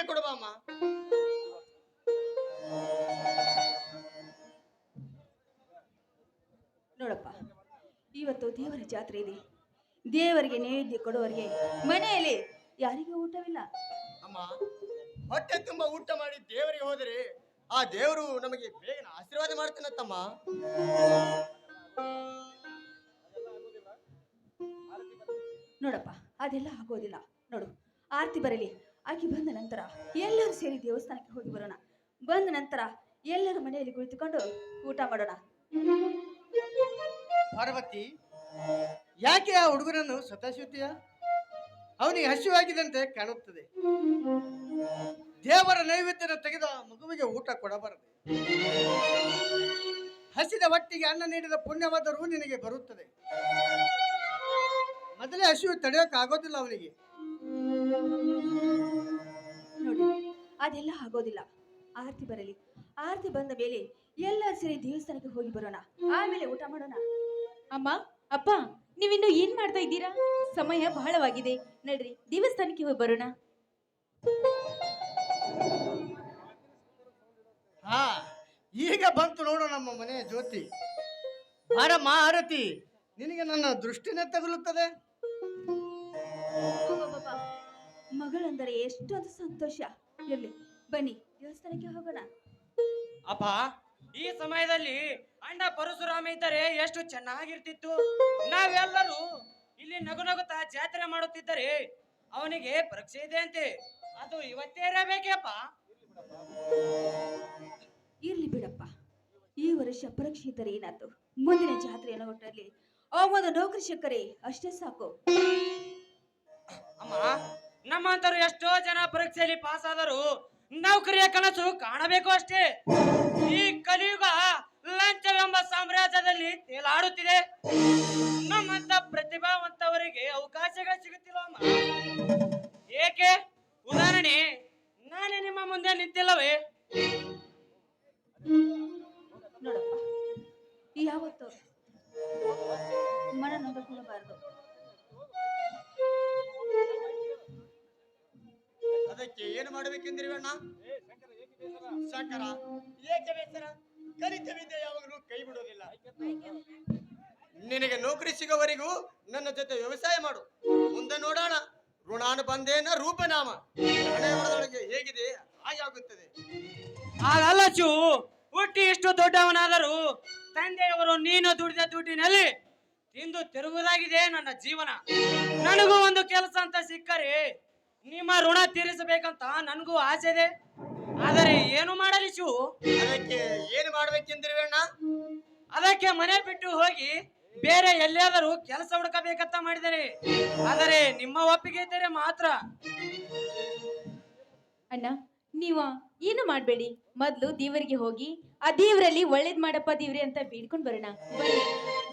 ಕೊಡುವಮ್ಮ ನೋಡಪ್ಪ ಇವತ್ತು ದೇವರ ಜಾತ್ರೆ ಇದೆ. ದೇವರಿಗೆ ನೈವೇದ್ಯ ಕೊಡುವವರಿಗೆ ಮನೆಯಲ್ಲಿ ಯಾರಿಗೂ ಊಟವಿಲ್ಲ. ಅಮ್ಮ ಹೊಟ್ಟೆ ತುಂಬಾ ಊಟ ಮಾಡಿ ದೇವರಿಗೆ ಹೋದರೆ ಆ ದೇವರು ನಮಗೆ ಬೇಗನೆ ಆಶೀರ್ವಾದ ಮಾಡ್ತಾನತ್ತಮ್ಮ. ನೋಡಪ್ಪ ಅದೆಲ್ಲ ಆಗೋದಿಲ್ಲ. ನೋಡು ಆರತಿ ಬರಲಿ. ಆಕೆ ಬಂದ ನಂತರ ಎಲ್ಲರೂ ಸೇರಿ ದೇವಸ್ಥಾನಕ್ಕೆ ಹೋಗಿ ಬರೋಣ. ಬಂದ ನಂತರ ಎಲ್ಲರ ಮನೆಯಲ್ಲಿ ಕುಳಿತುಕೊಂಡು ಊಟ ಮಾಡೋಣ. ಪಾರ್ವತಿ, ಯಾಕೆ ಆ ಹುಡುಗನನ್ನು ಸತಾಯಿಸುತ್ತೀಯ ಅವನಿಗೆ ಹಸಿವಾಗಿದಂತೆ ಕಾಣುತ್ತದೆ. ದೇವರ ನೈವೇದ್ಯನ ತೆಗೆದು ಮಗುವಿಗೆ ಊಟ ಕೊಡಬಾರದು. ಹಸಿದ ಹೊಟ್ಟಿಗೆ ಅನ್ನ ನೀಡಿದ ಪುಣ್ಯವಾದರೂ ನಿನಗೆ ಬರುತ್ತದೆ. ಮೊದಲೇ ಹಸಿವು ತಡೆಯೋಕೆ ಆಗೋದಿಲ್ಲ ಅವನಿಗೆ. ಅದೆಲ್ಲ ಆಗೋದಿಲ್ಲ. ಆರತಿ ಬರಲಿ. ಆರತಿ ಬಂದ ಮೇಲೆ ಎಲ್ಲರೂ ಸೇರಿ ದೇವಸ್ಥಾನಕ್ಕೆ ಹೋಗಿ ಬರೋಣ. ಆಮೇಲೆ ಊಟ ಮಾಡೋಣ. ಅಮ್ಮ ಅಪ್ಪ ನೀವಿನ್ನು ಏನ್ ಮಾಡ್ತಾ ಇದ್ದೀರಾ? ಸಮಯ ಬಹಳವಾಗಿದೆ. ನಡ್ರಿ ದೇವಸ್ಥಾನಕ್ಕೆ ಹೋಗಿ ಬರೋಣ. ಹಾ ಈಗ ಬಂತು ನೋಡು ನಮ್ಮ ಮನೆಯ ಜ್ಯೋತಿ. ಬಾರಮ್ಮ ಆರತಿ ನಿನಗೆ ನನ್ನ ದೃಷ್ಟಿನೇ ತಗುಲುತ್ತದೆ. ಮಗಳಂದರೆ ಎಷ್ಟೊಂದು ಸಂತೋಷ. ಇರ್ಲಿ ಬನ್ನಿ ದೇವಸ್ಥಾನಕ್ಕೆ ಹೋಗೋಣ. ಅಪ್ಪ ಈ ಸಮಯದಲ್ಲಿ ಅಣ್ಣ ಪರಶುರಾಮ ಇದ್ದರೆ ಎಷ್ಟು ಚೆನ್ನಾಗಿರ್ತಿತ್ತು. ನಾವೆಲ್ಲರೂ ಇಲ್ಲಿ ನಗು ನಗುತ್ತಾ ಜಾತ್ರೆ ಮಾಡುತ್ತಿದ್ದರೆ ಅವನಿಗೆ ಪರೀಕ್ಷೆ ಇದೆ ಅಂತೆ. ಅದು ಇವತ್ತೇ ಇರಬೇಕೇಪ್ಪ. ಇರ್ಲಿ ಬಿಡಪ್ಪ. ಈ ವರ್ಷ ಪರೀಕ್ಷೆ ಇದ್ದರೆ ಏನಾಯ್ತು? ಮುಂದಿನ ಜಾತ್ರೆಯನ್ನು ಒಟ್ಟಲ್ಲಿ ಆ ಒಂದು ನೌಕರಿ ಸಿಕ್ಕರೆ ಅಷ್ಟೇ ಸಾಕು. ನಮ್ಮಂತರು ಎಷ್ಟೋ ಜನ ಪರೀಕ್ಷೆಯಲ್ಲಿ ಪಾಸ್ ಆದರು ನೌಕರಿಯ ಕನಸು ಕಾಣಬೇಕು ಅಷ್ಟೇ. ಈ ಕಲಿಯುಗ ಲಂಚವೆಂಬ ಸಾಮ್ರಾಜ್ಯದಲ್ಲಿ ತೇಲಾಡುತ್ತಿದೆ. ನಮ್ಮಂತ ಪ್ರತಿಭಾವಂತವರಿಗೆ ಅವಕಾಶಗಳು ಸಿಗುತ್ತಿಲ್ಲ ಏಕೆ? ಉದಾಹರಣೆ, ನಾನೇ ನಿಮ್ಮ ಮುಂದೆ ನಿಂತಿಲ್ಲವೇ? ಯಾವತ್ತು ಅದಕ್ಕೆ ಏನು ಮಾಡಬೇಕೆಂದಿರಿ ಅಣ್ಣ ಶಂಕರ. ಏಕೆ ಬೇಸರ? ಕಲಿತ ವಿದ್ಯೆ ಯಾವಾಗಲೂ ಕೈ ಬಿಡೋದಿಲ್ಲ. ನಿನಗೆ ನೌಕರಿ ಸಿಗೋವರೆಗೂ ನನ್ನ ಜೊತೆ ವ್ಯವಸಾಯ ಮಾಡು. ಮುಂದೆ ನೋಡೋಣ. ಋಣಾನುಬಂಧೇನ ರೂಪನಾಮ. ಹೇಗಿದೆ? ಹಾಗೆ ಆಗುತ್ತದೆ. ಹಾಗಲ್ಲ ಚು ಹುಟ್ಟಿ ಇಷ್ಟು ದೊಡ್ಡವನಾದರೂ ತಂದೆಯವರು ನೀನು ದುಡಿದ ದುಡ್ಡಿನಲ್ಲಿ ತಿಂದು ತಿರುಗುವುದಾಗಿದೆ ನನ್ನ ಜೀವನ. ನನಗೂ ಒಂದು ಕೆಲಸ ಅಂತ ಸಿಕ್ಕರೆ ನಿಮ್ಮ ಋಣ ತೀರಿಸಬೇಕಂತ ನನಗೂ ಆಸೆ ಇದೆ. ಆದರೆ ಏನು ಮಾಡಲಿ ಶಿವು? ಅದಕ್ಕೆ ಏನು ಮಾಡ್ಬೇಕೆಂದಿರುವಣ್ಣ ಅದಕ್ಕೆ ಮನೆ ಬಿಟ್ಟು ಹೋಗಿ ಬೇರೆ ಎಲ್ಲಿಯಾದರೂ ಕೆಲಸ ಹುಡುಕಬೇಕಂತ ಮಾಡಿದರೆ. ಆದರೆ ನಿಮ್ಮ ಒಪ್ಪಿಗೆ ಇದ್ದರೆ ಮಾತ್ರ. ಅಣ್ಣ ನೀವ ಏನು ಮಾಡ್ಬೇಡಿ? ಮೊದ್ಲು ದೇವರಿಗೆ ಹೋಗಿ ಆ ದೇವರಲ್ಲಿ ಒಳ್ಳೇದ್ ಮಾಡಪ್ಪ ದೇವ್ರಿ ಅಂತ ಬೇಡ್ಕೊಂಡ್ ಬರೋಣ. ಬನ್ನಿ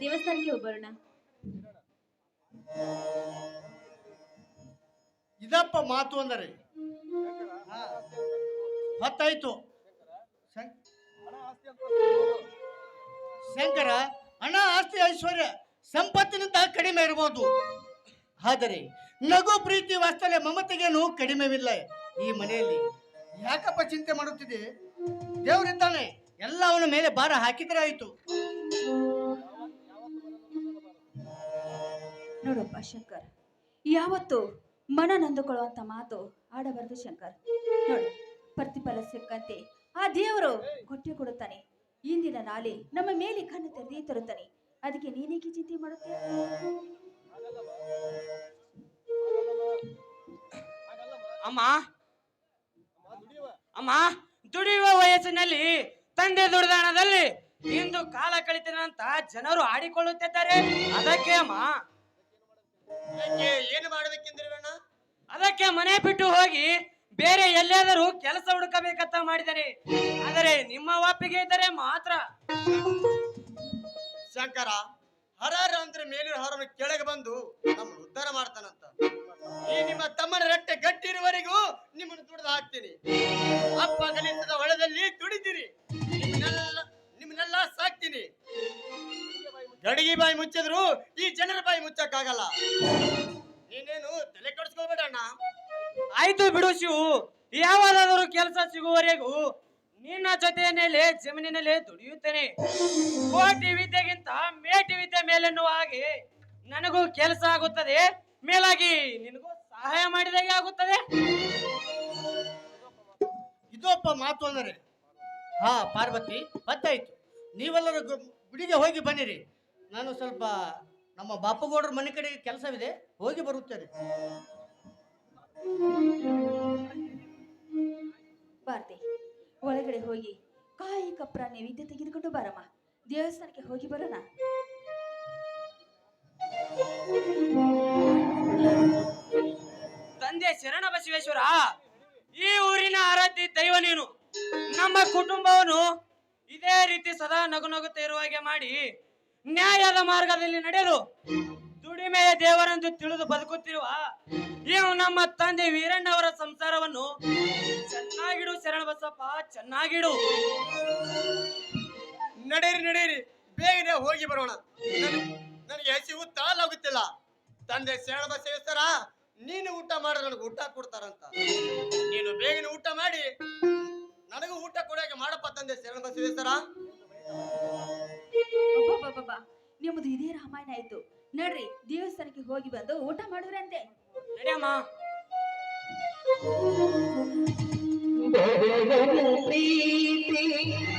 ದೇವಸ್ಥಾನಕ್ಕೆ ಹೋಗಿ ಬರೋಣ. ಇದಪ್ಪ ಮಾತು ಅಂದರೆ. ಹೊತ್ತಾಯ್ತು. ಶಂಕರ, ಹಣ ಆಸ್ತಿ ಐಶ್ವರ್ಯ ಸಂಪತ್ತಿನಿಂದ ಕಡಿಮೆ ಇರಬಹುದು ಆದರೆ ನಗು ಪ್ರೀತಿ ವಾಸ್ತವ್ಯ ಮಮತೆಗೇನು ಕಡಿಮೆವಿಲ್ಲ. ಈ ಮನೆಯಲ್ಲಿ ಯಾಕಪ್ಪ ಚಿಂತೆ ಮಾಡುತ್ತಿದೆ? ದೇವರಿದ್ದಾನೆ. ಎಲ್ಲ ಅವನ ಮೇಲೆ ಭಾರ ಹಾಕಿದ್ರೆ ಆಯ್ತು. ನೋಡಪ್ಪ ಶಂಕರ್, ಯಾವತ್ತು ಮನ ನೊಂದುಕೊಳ್ಳುವಂತ ಮಾತು ಆಡಬಾರದು ಶಂಕರ್. ನೋಡಿ ಪ್ರತಿಫಲ ಸಿಕ್ಕಂತೆ ಆ ದೇವರು ಕೊಟ್ಟೆ ಕೊಡುತ್ತಾನೆ. ಇಂದಿನ ನಾಳೆ ನಮ್ಮ ಮೇಲೆ ಕಣ್ಣು ತೆರೆದೇ ತರುತ್ತಾನೆ. ಅದಕ್ಕೆ ನೀನೇಕೆ ಚಿಂತೆ ಮಾಡುತ್ತೆ ಅಮ್ಮ ಅಮ್ಮ ದುಡಿಯುವ ವಯಸ್ಸಿನಲ್ಲಿ ತಂದೆ ದುಡಿದಾಣದಲ್ಲಿ ಇಂದು ಕಾಲ ಕಳಿತೇನೆ ಅಂತ ಜನರು ಆಡಿಕೊಳ್ಳುತ್ತಿದ್ದಾರೆ. ಅದಕ್ಕೆ ಅಮ್ಮ. ಅದಕ್ಕೆ ಏನು ಮಾಡಬೇಕೆಂದಿರಿ ಅಣ್ಣ ಅದಕ್ಕೆ ಮನೆ ಬಿಟ್ಟು ಹೋಗಿ ಬೇರೆ ಎಲ್ಲಿಯಾದರೂ ಕೆಲಸ ಹುಡುಕಬೇಕಂತ ಮಾಡಿದರೆ ಆದರೆ ನಿಮ್ಮ ಒಪ್ಪಿಗೆ ಇದ್ದರೆ ಮಾತ್ರ. ಶಂಕರ, ಹರಾರ ಅಂದ್ರೆ ಮೇಲಿನ ಹರನು ಕೆಳಗೆ ಬಂದು ನಮ್ಮ ಉದ್ಧಾರ ಮಾಡ್ತಾನಂತ. ಈ ನಿಮ್ಮ ತಮ್ಮನ ರಟ್ಟೆ ಗಟ್ಟಿ ಇರುವವರೆಗೂ ನಿಮ್ಮನ್ನು ದುಡಿದು ಹಾಕ್ತೀನಿ. ಅಪ್ಪ ಗಣಿತದ ಹೊಳದಲ್ಲಿ ದುಡಿತೀರಿ ನಿಮ್ಮನ್ನೆಲ್ಲ ಸಾಕ್ತೀನಿ. ಗಡಿಗೆ ಬಾಯಿ ಮುಚ್ಚಿದ್ರು ಈ ಜನರ ಬಾಯಿ ಮುಚ್ಚಕ್ಕಾಗಲ್ಲ. ನೀನೇನು ತಲೆ ಕೆಡಿಸ್ಕೊಬೇಡಣ್ಣ ಆಯ್ತು ಬಿಡು ಶಿವು. ಯಾವಾಗಾದರೂ ಕೆಲಸ ಸಿಗುವವರೆಗೂ ನಿನ್ನ ಜೊತೆಯಲ್ಲಿ ಜಮೀನಿನಲ್ಲಿ ದುಡಿಯುತ್ತೇನೆ. ಕೋಟಿ ವಿದ್ಯೆಗಿಂತ ಮೇಟಿ ವಿದ್ಯೆ ಮೇಲೆನ್ನುವ ಹಾಗೆ ನನಗೂ ಕೆಲಸ ಆಗುತ್ತದೆ. ಮೇಲಾಗಿ ನಿನಗೂ ಸಹಾಯ ಮಾಡಿದಾಗೆ ಆಗುತ್ತದೆ. ಇದೊಪ್ಪ ಮಾತು ಅಂದರೆ ಹಾ ಪಾರ್ವತಿ ಗೊತ್ತಾಯ್ತು ನೀವೆಲ್ಲರೂ ಗುಡಿಗೆ ಹೋಗಿ ಬನ್ನಿರಿ. ನಾನು ಸ್ವಲ್ಪ ನಮ್ಮ ಬಾಪಗೌಡರ ಮನೆ ಕಡೆ ಕೆಲಸವಿದೆ ಹೋಗಿ ಬರುತ್ತಾರೆ ಭಾರತಿ ಒಳಗಡೆ ಹೋಗಿ ಕಾಯಿ ಕಪ್ರ ನೈವೇದ್ಯ ತೆಗೆದುಕೊಂಡು ಬರಮ್ಮ. ದೇವಸ್ಥಾನಕ್ಕೆ ಹೋಗಿ ಬರೋಣ. ತಂದೆ ಶರಣ ಬಸವೇಶ್ವರ ಈ ಊರಿನ ಆರಾಧ್ಯ ದೈವ ನೀನು. ನಮ್ಮ ಕುಟುಂಬವನ್ನು ಇದೇ ರೀತಿ ಸದಾ ನಗು ನಗುತ್ತ ಇರುವ ಹಾಗೆ ಮಾಡಿ ನ್ಯಾಯದ ಮಾರ್ಗದಲ್ಲಿ ನಡೆಯಲು ದುಡಿಮೆಯ ದೇವರೆಂದು ತಿಳಿದು ಬದುಕುತ್ತಿರುವ ನೀವು ನಮ್ಮ ತಂದೆ ವೀರಣ್ಣವರ ಸಂಸಾರವನ್ನು ಚೆನ್ನಾಗಿಡು ಶರಣ ಬಸಪ್ಪ ಚೆನ್ನಾಗಿಡು. ನಡೀರಿ ನಡೀರಿ. ಬೇಗನೆ ಹೋಗಿ ಬರೋಣ. ನನ್- ನನಗೆ ಹಸಿವು ತಾಲಾಗುತ್ತಿಲ್ಲ ತಂದೆ ಶರಣ ಬಸವೇಶ್ವರ ನೀನು ಊಟ ಮಾಡಿದ್ರೆ ನನಗೆ ಊಟ ಕೊಡ್ತಾರಂತ. ನೀನು ಬೇಗನೆ ಊಟ ಮಾಡಿ. ನನಗೂ ಊಟ ಕೊಡೋಕೆ ಮಾಡಪ್ಪ ತಂದೆ ಶರಣ ಬಸವೇಶ್ವರ ನಿಮ್ಮದು ಇದೇ ರಾಮಾಯಣ ಆಯ್ತು. ನಡ್ರಿ ದೇವಸ್ಥಾನಕ್ಕೆ ಹೋಗಿ ಬಂದು ಊಟ ಮಾಡಿದ್ರಂತೆ.